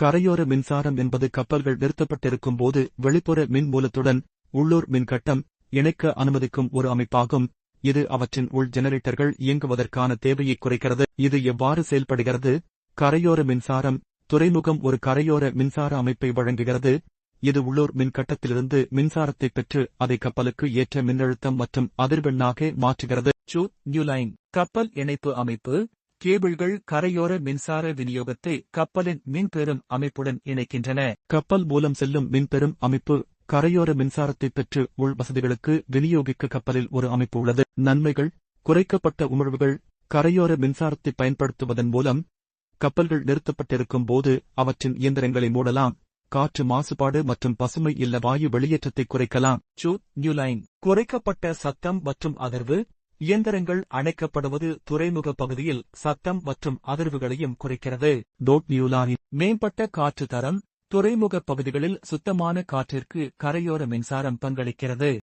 கரையோர மின்சாரம் என்பது கப்பல்கள் நிறுத்தப்பட்டிருக்கும் போது வெளிப்புற மின் மூலத்துடன் உள்ளூர் மின்கட்டம் இணைக்க அனுமதிக்கும் ஒரு அமைப்பாகும். இது அவற்றின் உள் ஜெனரேட்டர்கள் இயங்குவதற்கான தேவையை குறைக்கிறது. இது எவ்வாறு செயல்படுகிறது? கரையோர மின்சாரம் துறைமுகம் ஒரு கரையோர மின்சார அமைப்பை வழங்குகிறது. இது உள்ளூர் மின்கட்டத்திலிருந்து மின்சாரத்தை பெற்று அதை கப்பலுக்கு ஏற்ற மின்னழுத்தம் மற்றும் அதிர்வெண்ணாக மாற்றுகிறது. கப்பல் இணைப்பு அமைப்பு. கேபிள்கள் கரையோர மின்சார விநியோகத்தை கப்பலின் மின்பெரும் அமைப்புடன் இணைக்கின்றன. கப்பல் மூலம் செல்லும் மின்பெரும் அமைப்பு கரையோர மின்சாரத்தை பெற்று உள் வசதிகளுக்கு விநியோகிக்க கப்பலில் ஒரு அமைப்பு உள்ளது. நன்மைகள் குறைக்கப்பட்ட உமிழ்வுகள் கரையோர மின்சாரத்தை பயன்படுத்துவதன் மூலம் கப்பல்கள் நிறுத்தப்பட்டிருக்கும் போது அவற்றின் இயந்திரங்களை மூடலாம். காற்று மாசுபாடு மற்றும் பசுமை இல்ல வாயு வெளியேற்றத்தை குறைக்கலாம். சூத் நியூலைன் குறைக்கப்பட்ட சத்தம் மற்றும் அதிர்வு இயந்திரங்கள் அணைக்கப்படுவது துறைமுக பகுதியில் சத்தம் மற்றும் அதிர்வுகளையும் குறைக்கிறது. டோட் நியூலாயின் மேம்பட்ட காற்று தரம் துறைமுக பகுதிகளில் சுத்தமான காற்றிற்கு கரையோர மின்சாரம் பங்களிக்கிறது.